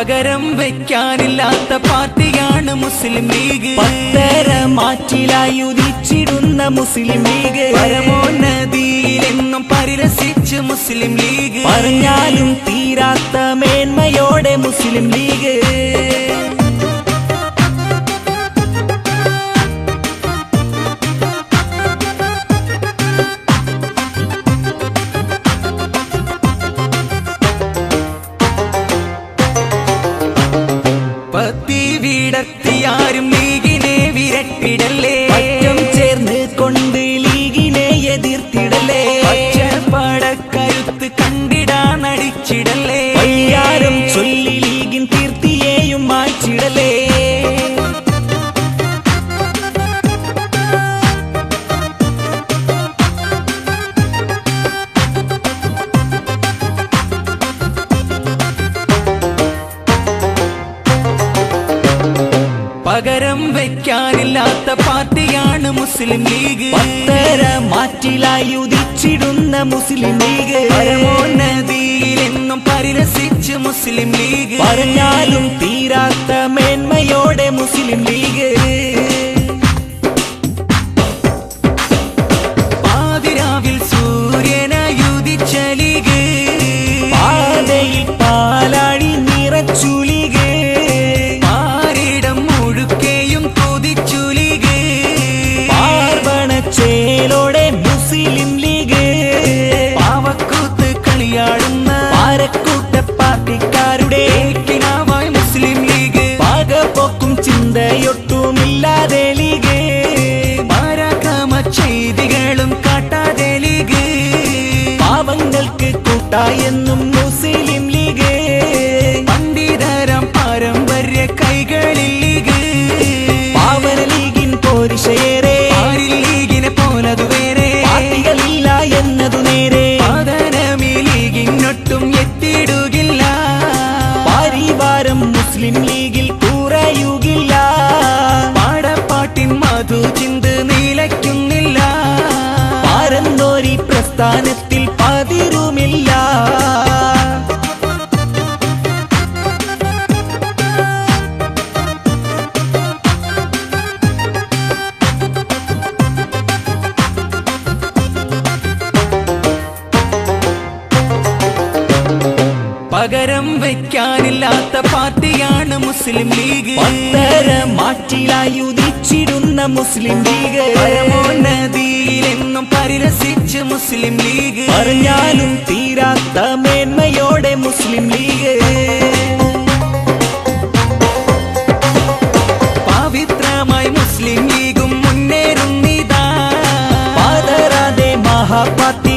പകരം വെക്കാനില്ലാത്ത പാർട്ടിയാണ് മുസ്ലിം ലീഗ്. പത്തര മാറ്റിലായി ഉദിച്ചിടുന്ന മുസ്ലിം ലീഗ്. പരമോന്നതിയിലെന്നും പരിരസിച്ച് മുസ്ലിം ലീഗ്. പറഞ്ഞാലും തീരാത്ത മേന്മയോടെ മുസ്ലിം ലീഗ്. വിടർത്തിയാരും ലീഗിനെ വിരട്ടിടല്ലേ? പറ്റം ചേർന്ന് കൊണ്ട് ലീഗിനെ എതിർത്തിടലേ പടക്കരുത്ത് കണ്ടിടാൻ അടിച്ചിടല്ലേ പകരം വെക്കാനില്ലാത്ത പാർട്ടിയാണ് മുസ്ലിം ലീഗ്. പത്തര മാറ്റിലായി ഉദിച്ചിടുന്ന മുസ്ലിം ലീഗ്. പരമോന്നതിയിലെന്നും പരിരസിച്ച് മുസ്ലിം ലീഗ്. പറഞ്ഞാലും തീരാത്ത മേന്മയോടെ മുസ്ലിം ലീഗ്. കൂട്ടായെന്നും പകരം വെക്കാനില്ലാത്ത പാർട്ടിയാണ് മുസ്ലിം ലീഗ്. പത്തര മാറ്റിലായി ഉദിച്ചിരുന്ന മുസ്ലിം ലീഗ്. നദിയിലെന്നും പരിരസിച്ച് മുസ്ലിം ലീഗ്. പറഞ്ഞാലും തീരാത്ത മേന്മയോടെ മുസ്ലിം ലീഗ്. പവിത്രമായി മുസ്ലിം ലീഗും മുന്നേറുന്നിതാ പാതരാതെ മഹാപാത്തി